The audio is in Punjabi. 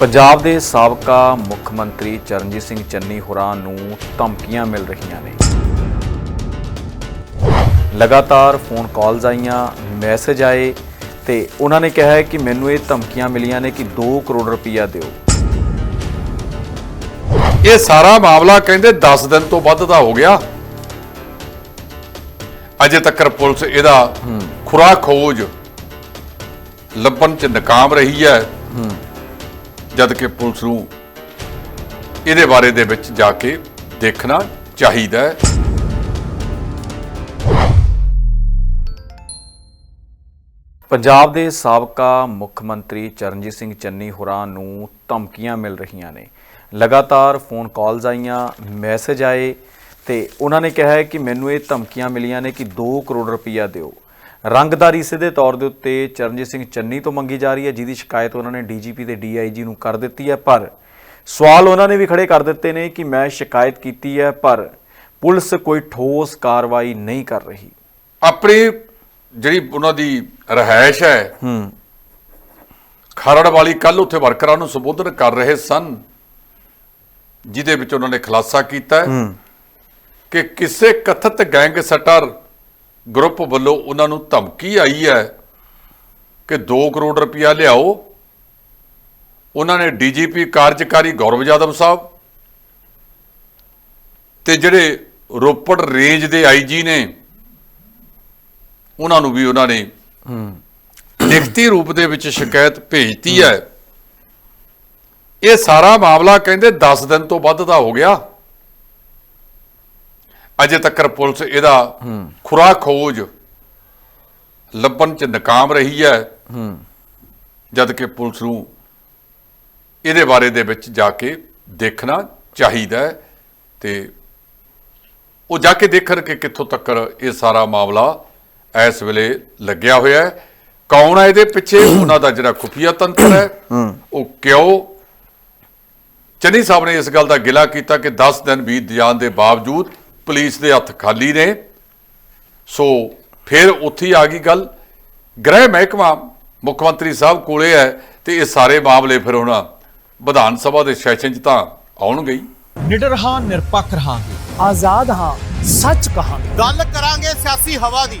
ਪੰਜਾਬ ਦੇ ਸਾਬਕਾ ਮੁੱਖ ਮੰਤਰੀ ਚਰਨਜੀਤ ਸਿੰਘ ਚੰਨੀ ਹੋਰਾਂ ਨੂੰ ਧਮਕੀਆਂ ਮਿਲ ਰਹੀਆਂ ਨੇ। ਲਗਾਤਾਰ ਫੋਨ ਕਾਲਸ ਆਈਆਂ ਮੈਸੇਜ ਆਏ ਤੇ ਉਹਨਾਂ ਨੇ ਕਿਹਾ ਹੈ ਕਿ ਮੈਨੂੰ ਇਹ ਧਮਕੀਆਂ ਮਿਲੀਆਂ ਨੇ ਕਿ 2 ਕਰੋੜ ਰੁਪਈਆ ਦਿਓ। ਇਹ ਸਾਰਾ ਮਾਮਲਾ ਕਹਿੰਦੇ 10 ਦਿਨ ਤੋਂ ਵੱਧ ਦਾ ਹੋ ਗਿਆ। ਅਜੇ ਤੱਕ ਪੁਲਿਸ ਇਹਦਾ ਖੁਰਾ ਖੋਜ ਲੱਭਣ ਚ ਨਾਕਾਮ ਰਹੀ ਹੈ। ਜਦ ਕਿ ਪੁਲਿਸ ਨੂੰ ਇਹਦੇ ਬਾਰੇ ਦੇ ਵਿੱਚ ਜਾ ਕੇ ਦੇਖਣਾ ਚਾਹੀਦਾ ਹੈ। ਪੰਜਾਬ ਦੇ ਸਾਬਕਾ ਮੁੱਖ ਮੰਤਰੀ ਚਰਨਜੀਤ ਸਿੰਘ ਚੰਨੀ ਹੋਰਾਂ ਨੂੰ ਧਮਕੀਆਂ ਮਿਲ ਰਹੀਆਂ ਨੇ। ਲਗਾਤਾਰ ਫੋਨ ਕਾਲਸ ਆਈਆਂ ਮੈਸੇਜ ਆਏ ਤੇ ਉਹਨਾਂ ਨੇ ਕਿਹਾ ਹੈ ਕਿ ਮੈਨੂੰ ਇਹ ਧਮਕੀਆਂ ਮਿਲੀਆਂ ਨੇ ਕਿ 2 ਕਰੋੜ ਰੁਪਈਆ ਦਿਓ। ਰੰਗਦਾਰੀ ਸਿੱਧੇ ਤੌਰ ਦੇ ਉੱਤੇ ਚਰਨਜੀਤ ਸਿੰਘ ਚੰਨੀ ਤੋਂ ਮੰਗੀ ਜਾ ਰਹੀ ਹੈ ਜਿਹਦੀ ਸ਼ਿਕਾਇਤ ਉਹਨਾਂ ਨੇ ਡੀਜੀਪੀ ਤੇ ਡੀਆਈਜੀ ਨੂੰ ਕਰ ਦਿੱਤੀ ਹੈ ਪਰ ਸਵਾਲ ਉਹਨਾਂ ਨੇ ਵੀ ਖੜੇ ਕਰ ਦਿੱਤੇ ਨੇ ਕਿ ਮੈਂ ਸ਼ਿਕਾਇਤ ਕੀਤੀ ਹੈ ਪਰ ਪੁਲਿਸ ਕੋਈ ਠੋਸ ਕਾਰਵਾਈ ਨਹੀਂ ਕਰ ਰਹੀ। ਆਪਣੀ ਜਿਹੜੀ ਉਹਨਾਂ ਦੀ ਰਹਿائش ਹੈ ਹੂੰ। ਖਰੜ ਵਾਲੀ ਕੱਲ ਉੱਥੇ ਵਰਕਰਾਂ ਨੂੰ ਸੰਬੋਧਨ ਕਰ ਰਹੇ ਸਨ ਜਿਹਦੇ ਵਿੱਚ ਉਹਨਾਂ ਨੇ ਖੁਲਾਸਾ ਕੀਤਾ ਕਿ ਕਿਸੇ ਕਥਿਤ ਗੈਂਗਸਟਰ ਗਰੁੱਪ ਵੱਲੋਂ ਉਹਨਾਂ ਨੂੰ ਧਮਕੀ ਆਈ ਹੈ ਕਿ 2 ਕਰੋੜ ਰੁਪਇਆ ਲਿਆਓ। ਉਹਨਾਂ ਨੇ ਡੀਜੀਪੀ ਕਾਰਜਕਾਰੀ ਗੌਰਵ ਯਾਦਵ ਸਾਹਿਬ ਤੇ ਜਿਹੜੇ ਰੋਪੜ ਰੇਂਜ ਦੇ ਆਈਜੀ ਨੇ ਉਹਨਾਂ ਨੂੰ ਵੀ ਉਹਨਾਂ ਨੇ ਲਿਖਤੀ ਰੂਪ ਦੇ ਵਿੱਚ ਸ਼ਿਕਾਇਤ ਭੇਜਤੀ ਹੈ। ਇਹ ਸਾਰਾ ਮਾਮਲਾ ਕਹਿੰਦੇ 10 ਦਿਨ ਤੋਂ ਵੱਧ ਦਾ ਹੋ ਗਿਆ। ਅਜੇ ਤੱਕ ਪੁਲਿਸ ਇਹਦਾ ਖੁਰਾ ਖੋਜ ਲੱਭਣ ਚ ਨਾਕਾਮ ਰਹੀ ਹੈ। ਜਦ ਕਿ ਪੁਲਿਸ ਨੂੰ ਇਹਦੇ ਬਾਰੇ ਦੇ ਵਿੱਚ ਜਾ ਕੇ ਦੇਖਣਾ ਚਾਹੀਦਾ ਹੈ ਤੇ ਉਹ ਜਾ ਕੇ ਦੇਖਣ ਕਿ ਕਿੱਥੋਂ ਤੱਕ ਇਹ ਸਾਰਾ ਮਾਮਲਾ ਇਸ ਵੇਲੇ ਲੱਗਿਆ ਹੋਇਆ ਹੈ। ਕੌਣ ਹੈ ਇਹਦੇ ਪਿੱਛੇ? ਉਹਨਾਂ ਦਾ ਜਿਹੜਾ ਖੁਫੀਆ ਤੰਤਰ ਹੈ, ਉਹ ਕਿਉਂ? ਚੰਨੀ ਸਾਹਿਬ ਨੇ ਇਸ ਗੱਲ ਦਾ ਗਿਲਾ ਕੀਤਾ ਕਿ 10 ਦਿਨ ਬੀਤ ਜਾਣ ਦੇ ਬਾਵਜੂਦ ਪੁਲਿਸ ਦੇ ਹੱਥ ਖਾਲੀ ਨੇ। ਸੋ ਫਿਰ ਉੱਥੇ ਹੀ ਆ ਗਈ ਗੱਲ। ਗ੍ਰਹਿ ਮਹਿਕਮਾ ਮੁੱਖ ਮੰਤਰੀ ਸਾਹਿਬ ਕੋਲੇ ਹੈ ਤੇ ਇਹ ਸਾਰੇ ਮਾਮਲੇ ਫਿਰ ਹੁਣ ਵਿਧਾਨ ਸਭਾ ਦੇ ਸੈਸ਼ਨ 'ਚ ਤਾਂ ਆਉਣਗੇ ਹੀ। ਨਿਡਰ ਹਾਂ ਨਿਰਪੱਖ ਰਹਾਂਗੇ। ਆਜ਼ਾਦ ਹਾਂ ਸੱਚ ਕਹਾਂਗੇ। ਗੱਲ ਕਰਾਂਗੇ ਸਿਆਸੀ ਹਵਾ ਦੀ।